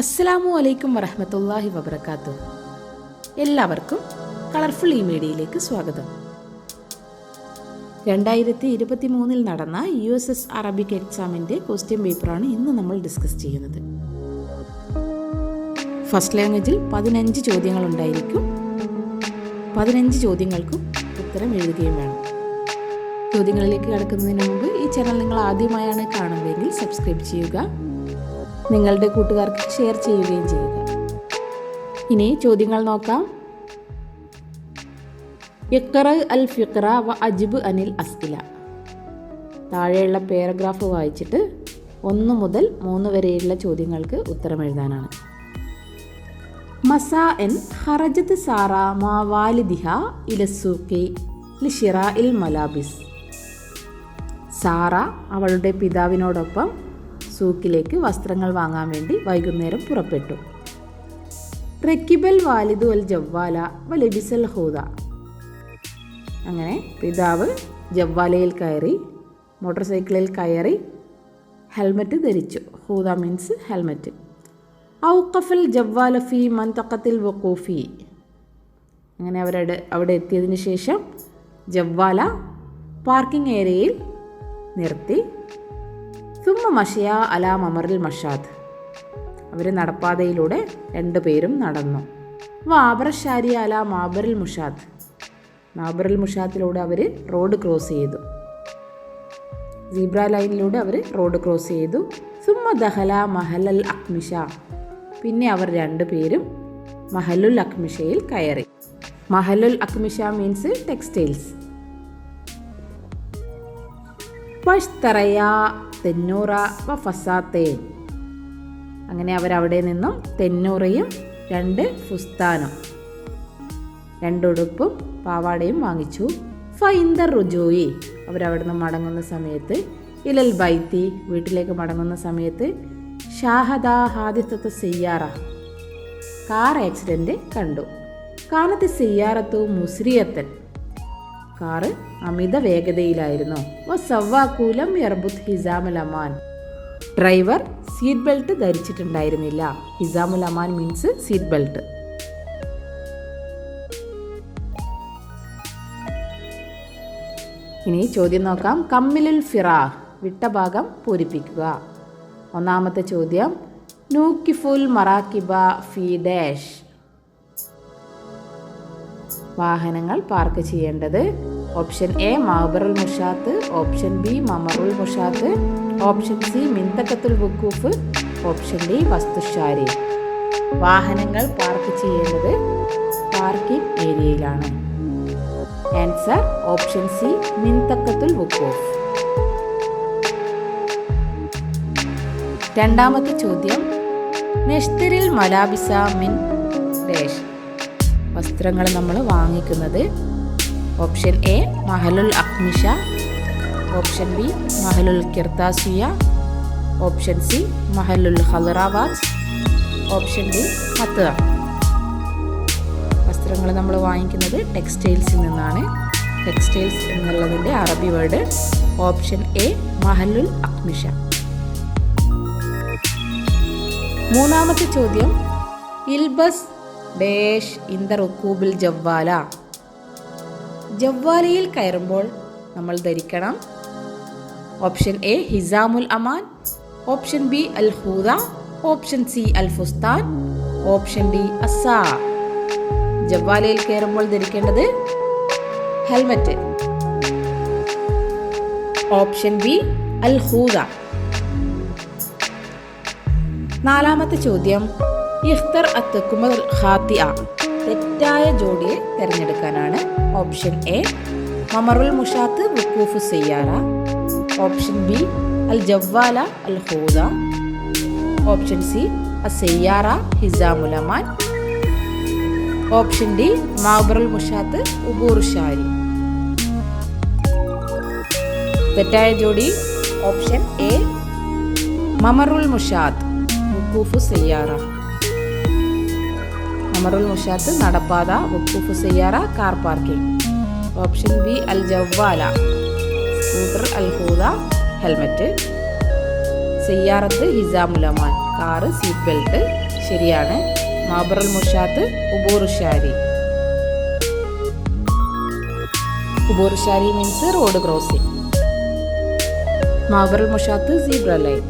അസ്സലാമു അലൈക്കും വറഹമത്തല്ലാഹി വബർക്കാത്തു എല്ലാവർക്കും കളർഫുൾ ഈ മീഡിയയിലേക്ക് സ്വാഗതം. രണ്ടായിരത്തി ഇരുപത്തി മൂന്നിൽ നടന്ന യു എസ് എസ് അറബിക് എക്സാമിന്റെ ക്വസ്റ്റ്യൻ പേപ്പറാണ് ഇന്ന് നമ്മൾ ഡിസ്കസ് ചെയ്യുന്നത്. ഫസ്റ്റ് ലാംഗ്വേജിൽ പതിനഞ്ച് ചോദ്യങ്ങളുണ്ടായിരിക്കും പതിനഞ്ച് ചോദ്യങ്ങൾക്കും ഉത്തരം എഴുതുകയും വേണം. ചോദ്യങ്ങളിലേക്ക് കടക്കുന്നതിന് മുമ്പ് ഈ ചാനൽ നിങ്ങൾ ആദ്യമായാണ് കാണുന്നതെങ്കിൽ സബ്സ്ക്രൈബ് ചെയ്യുക. നിങ്ങളുടെ കൂട്ടുകാർക്ക് ഷെയർ ചെയ്യുകയും ചെയ്യുക. ഇനി ചോദ്യങ്ങൾ നോക്കാം. ഇഖ്റ അൽ ഫിഖറ വ അജിബ് അനിൽ അസ്കില താഴെയുള്ള പാരഗ്രാഫ് വായിച്ചിട്ട് ഒന്ന് മുതൽ മൂന്ന് വരെയുള്ള ചോദ്യങ്ങൾക്ക് ഉത്തരം എഴുതാനാണ്. മസാ എൻ ഹറജത്ത് സാറ മാ വാലിദിഹ ഇലസൂക്കി ലിഷിറ ഇൽ മലാബിസ്. സാറ അവളുടെ പിതാവിനോടൊപ്പം സൂക്കിലേക്ക് വസ്ത്രങ്ങൾ വാങ്ങാൻ വേണ്ടി വൈകുന്നേരം പുറപ്പെട്ടു. റക്കിബൽ വാലിദു അൽ ജവ്വാല വലിബിസൽ ലബിസൽ ഹൂദ. അങ്ങനെ പിതാവ് ജവ്വാലയിൽ കയറി മോട്ടോർ സൈക്കിളിൽ കയറി ഹെൽമറ്റ് ധരിച്ചു. ഹൂദ മീൻസ് ഹെൽമറ്റ്. ഔക്കഫൽ ജവ്വാല ഫി മന്തക്കത്തിൽ വക്കൂഫി അങ്ങനെ അവരുടെ അവിടെ എത്തിയതിന് ശേഷം ജവ്വാല പാർക്കിംഗ് ഏരിയയിൽ നിർത്തി. സുമ്മ മഷയ അല മമറിൽ മഷാദ്. അവർ നടപ്പാതയിലൂടെ രണ്ടുപേരും നടന്നു. വാബറശാരി അല മാബറിൽ മുഷാദ്. മാബറിൽ മുഷാത്തിലൂടെ അവർ റോഡ് ക്രോസ് ചെയ്തു. സീബ്ര ലൈനിലൂടെ അവർ റോഡ് ക്രോസ് ചെയ്തു. സുമ ദഹല മഹലൽ അക്മിഷ. പിന്നെ അവർ രണ്ടുപേരും മഹലുൽ അക്മിഷയിൽ കയറി. മഹലുൽ അക്മിഷ മീൻസ് ടെക്സ്റ്റൈൽസ് തെന്നൂറ വ ഫസാത്തേൻ അങ്ങനെ അവരവിടെ നിന്നും തെന്നൂറയും രണ്ട് ഫുസ്താനും രണ്ടുടുപ്പും പാവാടയും വാങ്ങിച്ചു. ഫൈന്ദർ റുജോയി. അവരവിടെ നിന്ന് മടങ്ങുന്ന സമയത്ത് ഇലൽ ബൈത്തി വീട്ടിലേക്ക് മടങ്ങുന്ന സമയത്ത് ഷാഹദ ഹാദിസത്ത് സെയ്യാറ കാർ ആക്സിഡന്റ് കണ്ടു. കാനത്ത് സെയ്യാറത്തു മുസ്രിയത്തൻ കാറ് അമിത വേഗതയിലായിരുന്നു വ സവ്വാക്കൂലം യർബുത്ത് ഹിസാമുൽ അമാൻ ഡ്രൈവർ സീറ്റ് ബെൽറ്റ് ധരിച്ചിട്ടുണ്ടായിരുന്നില്ല. ഹിസാമുൽ അമാൻ മീൻസ് സീറ്റ് ബെൽറ്റ്. ഇനി ചോദ്യം നോക്കാം. കമ്മിലുൽ ഫിറാ വിട്ട ഭാഗം പൂരിപ്പിക്കുക. ഒന്നാമത്തെ ചോദ്യം നൂക്കിഫുൽ മറാക്കിബ ഫി ഡാഷ്. വാഹനങ്ങൾ പാർക്ക് ചെയ്യേണ്ടത്. ഓപ്ഷൻ എ മാബറുൽ മുഷാത്ത് ഓപ്ഷൻ ബി മമറുൽ മുഷാത്ത് ഓപ്ഷൻ സി മിന്തക്കത്തുൽ വുക്കൂഫ് ഓപ്ഷൻ ഡി വസ്തുശാരി. വാഹനങ്ങൾ പാർക്ക് ചെയ്യേണ്ടത് പാർക്കിംഗ് ഏരിയയിലാണ്. ആൻസർ ഓപ്ഷൻ സി മിന്തക്കത്തുൽ വുക്കൂഫ് രണ്ടാമത്തെ ചോദ്യം. നെഷ്തരിൽ മലാബിസ മിൻ വസ്ത്രങ്ങൾ നമ്മൾ വാങ്ങിക്കുന്നത്. ഓപ്ഷൻ എ മഹലുൽ അക്മിഷ ഓപ്ഷൻ ബി മഹലുൽ കിർത്താസിയ ഓപ്ഷൻ സി മഹലുൽ ഹലറാബാദ് ഓപ്ഷൻ ഡി മത്ത വസ്ത്രങ്ങൾ നമ്മൾ വാങ്ങിക്കുന്നത് ടെക്സ്റ്റൈൽസിൽ നിന്നാണ്. ടെക്സ്റ്റൈൽസ് എന്നുള്ളതിന്റെ അറബി വേർഡ് ഓപ്ഷൻ എ മഹലുൽ അക്മിഷ മൂന്നാമത്തെ ചോദ്യം ഇൽബസ് ഡേഷ് ദ റുക്കൂബിൽ ജവ്വാല. ജവ്വാലയിൽ കയറുമ്പോൾ നമ്മൾ ധരിക്കണം. ഓപ്ഷൻ എ ഹിസാമുൽ അമാൻ. ഓപ്ഷൻ ബി അൽ ഹൂദ ഓപ്ഷൻ സി അൽ ഫുസ്താൻ ഓപ്ഷൻ ഡി അസാ ജവ്വാലയിൽ കയറുമ്പോൾ ധരിക്കേണ്ടത് ഹെൽമറ്റ്. ഓപ്ഷൻ ബി അൽ ഹൂദ നാലാമത്തെ ചോദ്യം ഇഖ്തർ അത്തക്കുമൽ ഖാത്തിയ തെറ്റായ ജോഡിയെ തിരഞ്ഞെടുക്കാനാണ് ഓപ്ഷൻ എ മമറുൽ മുഷാത്ത് വുക്കൂഫ് സയ്യാറ. ഓപ്ഷൻ ബി അൽ ജവ്വാല അൽ ഹൂദ. ഓപ്ഷൻ സി അസയ്യാറ സയ്യാറ ഹിസാമുലമാൻ ഓപ്ഷൻ ഡി മാബറുൽ മുഷാത്ത് ഉബൂർ ഷാരി. തെറ്റായ ജോഡി ഓപ്ഷൻ എ മമറുൽ മുഷാത്ത് വുക്കൂഫ് സയ്യാറ. അമറുൽ മുഷാത്ത് നടപ്പാത വക്കൂഫ് സയ്യാറ കാർ പാർക്കിംഗ്. ഓപ്ഷൻ ബി അൽ ജവ്വാല. സ്കൂട്ടർ അൽ ഹൂദ ഹെൽമറ്റ്. സയ്യാറത്ത് ഹിസാമുലമാൻ കാറ് സീറ്റ് ബെൽറ്റ്. ശരിയാണ്. മാബറൽ മുഷാത്ത് ഉബോറുഷാരി ഉബോറുഷാരി മീൻസ് റോഡ് ക്രോസിംഗ് മാബറൽ മുഷാത്ത് സീബ്ര ലൈൻ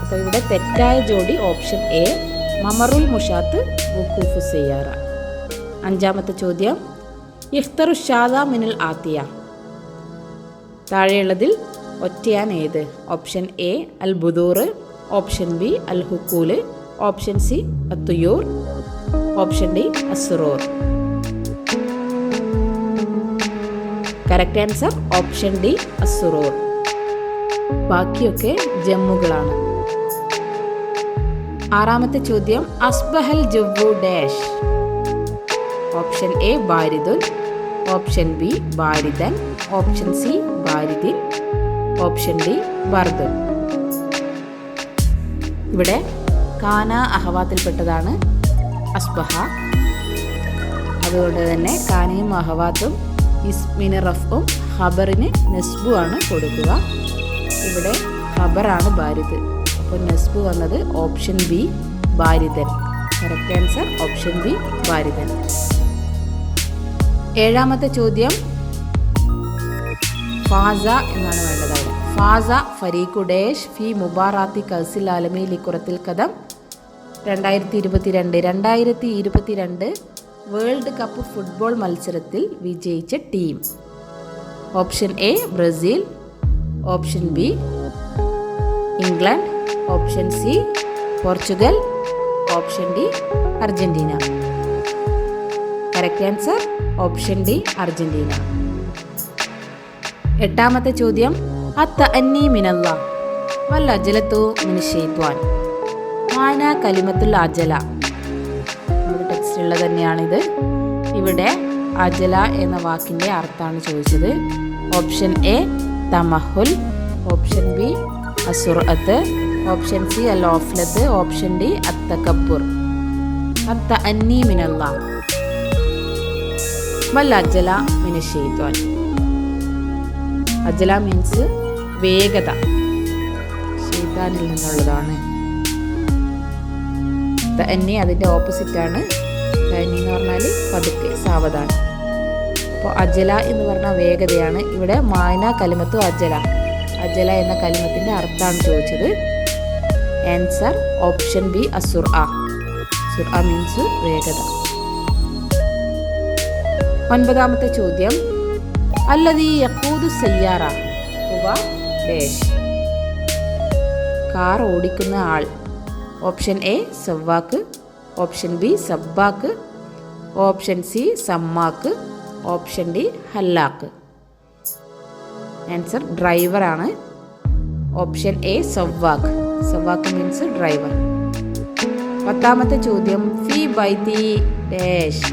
അപ്പോൾ ഇവിടെ തെറ്റായ ജോഡി ഓപ്ഷൻ എ മമറുൽ മുഷാത്ത് വുക്കൂഫ് സെയ്യാറ അഞ്ചാമത്തെ ചോദ്യം. ഇഖ്തറു ഷാദ മിനൽ ആത്തിയ. താഴെയുള്ളതിൽ ഒറ്റയാൻ ഏത്? ഓപ്ഷൻ എ അൽ ബുദൂർ ഓപ്ഷൻ ബി അൽ ഹുക്കൂൽ ഓപ്ഷൻ സി അത്തുയൂർ. ഓപ്ഷൻ ഡി അസുറൂർ. കറക്റ്റ് ആൻസർ ഓപ്ഷൻ ഡി അസുറൂർ. ബാക്കിയൊക്കെ ജമ്മുകളാണ്. ആറാമത്തെ ചോദ്യം അസ്ബഹൽ ജവ്വു ഡാഷ്. ഓപ്ഷൻ എ ബാരിദുൽ ഓപ്ഷൻ ബി ബാരിദൻ. ഓപ്ഷൻ സി ബാരിദിൻ. ഓപ്ഷൻ ഡി ബർദുൻ. ഇവിടെ കാന അഹവാത്തിൽപ്പെട്ടതാണ്. അസ്ബഹ. അതുകൊണ്ട് തന്നെ കാനയും അഹവാത്തും ഇസ്മിന് റഫും ഹബറിന് നെസ്ബു ആണ് കൊടുക്കുക. ഇവിടെ ഹബറാണ് ബാരിദ്. അപ്പോൾ നെസ്ബ് വന്നത് ഓപ്ഷൻ ബി ഭാരിതൻ കറക്റ്റ് ആൻസർ ഓപ്ഷൻ ബി ഭാരിതൻ ഏഴാമത്തെ ചോദ്യം. ഫാസ എന്നാണ് വേണ്ടത് അവിടെ. ഫാസ ഫരീഖുഡേഷ് ഫി മുബാറാത്തി കൗസിൽ ആലമി ലിക്കുറത്തിൽ കഥം രണ്ടായിരത്തി ഇരുപത്തിരണ്ട് രണ്ടായിരത്തി ഇരുപത്തിരണ്ട് വേൾഡ് കപ്പ് ഫുട്ബോൾ മത്സരത്തിൽ വിജയിച്ച team. Option A Brazil. Option B England. Option C Portugal. Option D Argentina. Correct answer option D Argentina. എട്ടാമത്തെ ചോദ്യം അത്ത അന്നി മിനല്ല. വല്ല അജലത്തു മിനിഷെയ്ത്വാൻ വായന കലിമത്തുൽ അജല നമ്മുടെ തന്നെയാണിത്. ഇവിടെ അജല എന്ന വാക്കിന്റെ അർത്ഥമാണ് ചോദിച്ചത്. ഓപ്ഷൻ എ തമഹുൽ. ഓപ്ഷൻ ബി അസുറത്ത് ഓപ്ഷൻ സി അൽ ഓഫ്ലത്ത് ഓപ്ഷൻ ഡി അത്ത കപ്പൂർ അത്ത അന്നി മിനല്ല. വല്ല അജല മിനിഷെയ്ത്വാൻ അജല മീൻസ് വേഗത. ഷെയ്ത്താനിൽ നിന്നുള്ളതാണ്. തന്നെ അതിന്റെ ഓപ്പോസിറ്റാണ് തനി എന്ന് പറഞ്ഞാൽ പതുക്കെ സാവധാനം. അപ്പോൾ അജല എന്ന് പറഞ്ഞാൽ വേഗതയാണ്. ഇവിടെ മായന കലിമത്തു അജല. അജല എന്ന കലിമത്തിന്റെ അർത്ഥമാണ് ചോദിച്ചത്. ആൻസർ ഓപ്ഷൻ ബി അസുർ ആ സുർ ആ മീൻസ് വേഗത. ഒൻപതാമത്തെ ചോദ്യം. അല്ലതീ യക്കൂദു സയ്യാറ. കാർ ഓടിക്കുന്ന ആൾ. ഓപ്ഷൻ എ സവ്വാക്ക്. ഓപ്ഷൻ ബി സബ്ബാക്ക്. ഓപ്ഷൻ സി സമ്മാക്ക്. ഓപ്ഷൻ ഡി ഹല്ലാക്ക്. ആൻസർ ഡ്രൈവറാണ് ഓപ്ഷൻ എ സവ്വാക്ക്. സവ്വാക്ക് മീൻസ് ഡ്രൈവർ പത്താമത്തെ ചോദ്യം ഫി തി ഡാഷ്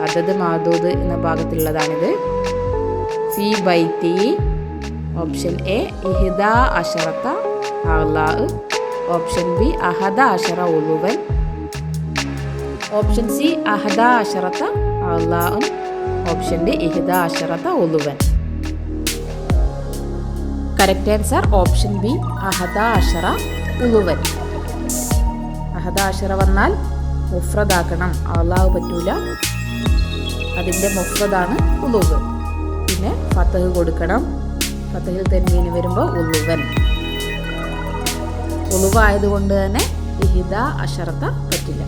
അതത് മാതൂത് എന്ന ഭാഗത്തുള്ളതാണിത് ഫി തി ഓപ്ഷൻ എ ഇഹിദ അഷറത്ത അഹ്ലാ ഓപ്ഷൻ ബി അഹദ അഷറ ഉലുവൻ ഓപ്ഷൻ സി അഹദ അഷറത്ത അഹ്ലാ ഓപ്ഷൻ ഡി ഇഹിദ അഷറത്ത ഉലുവൻ കറക്റ്റ് ആൻസർ ഓപ്ഷൻ ബി അഹദ അഷറ ഉളുവൻ. അഹദ അഷറ വന്നാൽ മുഫ്രദാക്കണം. അള്ളാഹ് പറ്റൂല. അതിന്റെ മുഫ്രദാണ് ഉളുവ്. പിന്നെ ഫത്തഹ് കൊടുക്കണം. ഫത്തഹിൽ തെന്മീന് വരുമ്പോൾ ഉളുവൻ. ഉളുവായതുകൊണ്ട് തന്നെ ഇഹിദ അഷറത്ത പറ്റില്ല.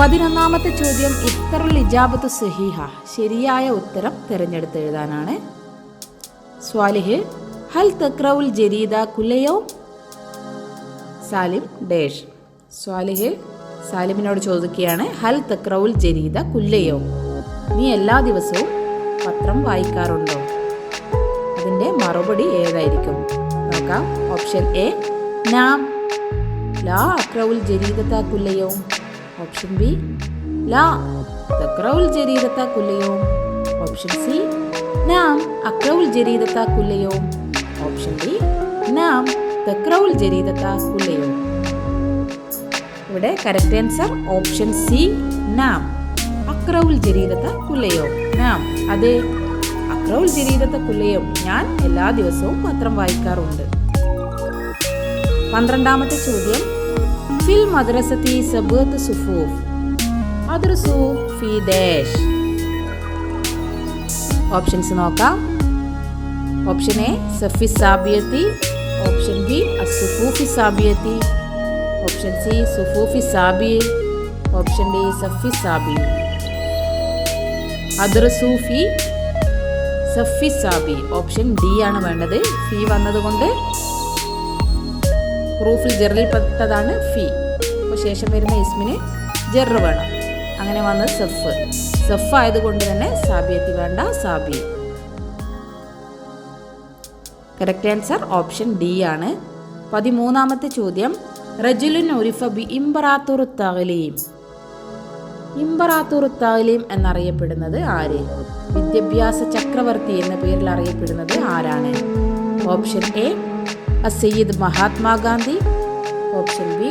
പതിനൊന്നാമത്തെ ചോദ്യം ഇത്തറുൽ ഇജാബത്ത് സഹിഹ. ശരിയായ ഉത്തരം തിരഞ്ഞെടുത്ത് എഴുതാനാണ് സ്വാലിഹ് ഹൽ തക്രൗൽ ജരീദ കുല്ലയോ? സാലിം ഡേഷ്. സ്വാലിഹ് സാലിമിനോട് ചോദിക്കുകയാണ് ഹൽ തക്രൗൽ ജരീദ കുല്ലയോ? നീ എല്ലാ ദിവസവും പത്രം വായിക്കാറുണ്ടോ? അതിന്റെ മറുപടി ഏതായിരിക്കും? നോക്കാം. ഓപ്ഷൻ എ നാം. ലാ അക്രൗൽ ജരീദത്ത കുല്ലയോ. ഓപ്ഷൻ ബി ലാ തക്രൗൽ ജരീദത്ത കുല്ലയോ. ഓപ്ഷൻ സി നാം അക്രൗൽ ജരീതത്താക്കുല്ലയോ കുല്ലയോ? ഓപ്ഷൻ ബി നാം തക്രൗൽ ജരീതത്താക്കുല്ലയോ കുല്ലയോ. ഇവിടെ കറക്റ്റ് ആൻസർ ഓപ്ഷൻ സി നാം അക്രൗൽ ജരീതത്താക്കുല്ലയോ കുല്ലയോ. നാം അതെ അക്രൗൽ ജരീതത്താക്കുല്ലയോ കുല്ലയോ. ഞാൻ എല്ലാ ദിവസവും പത്രം വായിക്കാറുണ്ട്. പന്ത്രണ്ടാമത്തെ ചോദ്യം ഫിൽ മദ്രസത്തി സബത്ത് സുഫൂഫ്. മദ്രസു ഫി ദേശ് ഓപ്ഷൻസ് നോക്കാം. ഓപ്ഷൻ എ സഫി സാബിയത്തി ഓപ്ഷൻ ബി അസുഫൂഫി സാബിയത്തി ഓപ്ഷൻ സി സുഫൂഫി സാബി ഓപ്ഷൻ ഡി സഫി സാബി സൂഫി സഫി സാബി ഓപ്ഷൻ ഡി ആണ് വേണ്ടത്. ഫി വന്നതുകൊണ്ട് പ്രൂഫിൽ ജെറിൽ പെട്ടതാണ് ഫി അപ്പോൾ ശേഷം വരുന്ന ഇസ്മിന് ജെറ് വേണം. അങ്ങനെ വന്നത് സെഫ് സെഫ് തന്നെ സാബിയത്തി വേണ്ട സാബി. കറക്റ്റ് ആൻസർ ഓപ്ഷൻ ഡി ആണ്. പതിമൂന്നാമത്തെ ചോദ്യം. റജുലുൻ ഉരിഫ ബി ഇംബറാത്തൂർ തകലീം ഇംബറാത്തൂർ തകലീം എന്നറിയപ്പെടുന്നത് ആര്? വിദ്യാഭ്യാസ ചക്രവർത്തി എന്ന പേരിൽ അറിയപ്പെടുന്നത് ആരാണ്? ഓപ്ഷൻ എ അസയ്യിദ് Mahatma Gandhi option B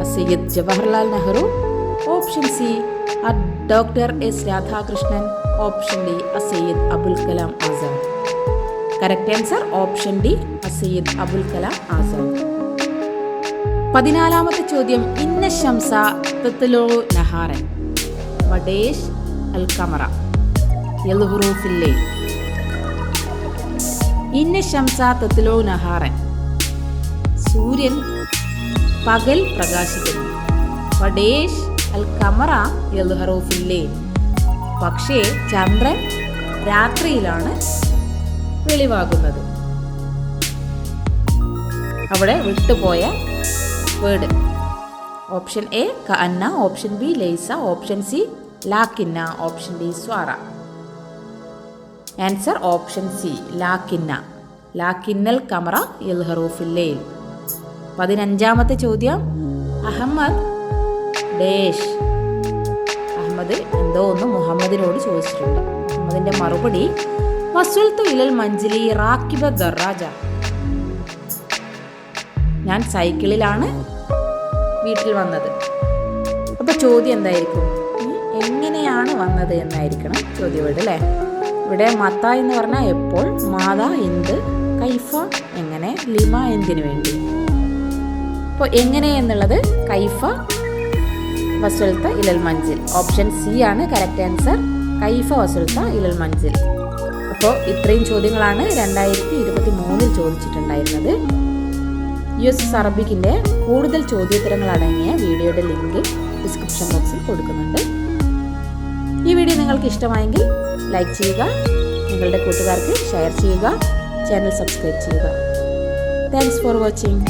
Assayyid Jawaharlal Nehru. Option C doctor S Radhakrishnan option D അസയ്യദ് Abul Kalam Azad correct answer option D അസയ്യദ് Abul Kalam Azad പതിനാലാമത്തെ ചോദ്യം ഇന്ന ശംസ തത്തലോ നഹാറൻ വഡേഷ് അൽ കമറ യൽഹുറൂഫില്ലേ ഇന്ന ശംസ തത്തലോ നഹാറൻ സൂര്യൻ പകൽ പ്രകാശിക്കുന്നു. വഡേഷ് അൽ കമറ യൽഹറൂഫില്ലേ പക്ഷേ ചന്ദ്രൻ രാത്രിയിലാണ് വെളിവാകുന്നത്. അവിടെ വിട്ടുപോയ വേർഡ് ഓപ്ഷൻ എ കന്ന ഓപ്ഷൻ ബി ലൈസ. ഓപ്ഷൻ സി ലാക്കിന്ന ഓപ്ഷൻ ഡി സ്വാറ. ആൻസർ ഓപ്ഷൻ സി ലാക്കിന്ന ലാക്കിന്നൽ കമറ ഇൽഹറൂഫില്ലയിൽ പതിനഞ്ചാമത്തെ ചോദ്യം. അഹമ്മദ് ഡേഷ് അഹമ്മദ് എന്തോ ഒന്ന് മുഹമ്മദിനോട് ചോദിച്ചിട്ടുണ്ട്. മുഹമ്മദിന്റെ മറുപടി ഇലൽ മഞ്ജലി റാക്കിബ ദറാജ ഞാൻ സൈക്കിളിലാണ് വീട്ടിൽ വന്നത്. അപ്പോൾ ചോദ്യം എന്തായിരിക്കും? എങ്ങനെയാണ് വന്നത് എന്നായിരിക്കണം ചോദ്യം ഇവിടെ അല്ലേ? ഇവിടെ മത്ത എന്ന് പറഞ്ഞാൽ എപ്പോൾ? മാത എന്ത്? കൈഫ എങ്ങനെ? ലിമ എന്തിനു വേണ്ടി? അപ്പോൾ എങ്ങനെ എന്നുള്ളത് കൈഫ വസുൽത്ത ഇലൽ മഞ്ചിൽ. ഓപ്ഷൻ സി ആണ് കറക്റ്റ് ആൻസർ. കൈഫ വസുൽത്ത ഇലൽ മഞ്ചിൽ. അപ്പോൾ ഇത്രയും ചോദ്യങ്ങളാണ് രണ്ടായിരത്തി ഇരുപത്തി മൂന്നിൽ ചോദിച്ചിട്ടുണ്ടായിരുന്നത്. യു എസ് അറബിക്കിന്റെ കൂടുതൽ ചോദ്യോത്തരങ്ങൾ അടങ്ങിയ വീഡിയോയുടെ ലിങ്ക് ഡിസ്ക്രിപ്ഷൻ ബോക്സിൽ കൊടുക്കുന്നുണ്ട്. ഈ വീഡിയോ നിങ്ങൾക്ക് ഇഷ്ടമായെങ്കിൽ ലൈക്ക് ചെയ്യുക നിങ്ങളുടെ കൂട്ടുകാർക്ക് ഷെയർ ചെയ്യുക ചാനൽ സബ്സ്ക്രൈബ് ചെയ്യുക. Thanks for watching.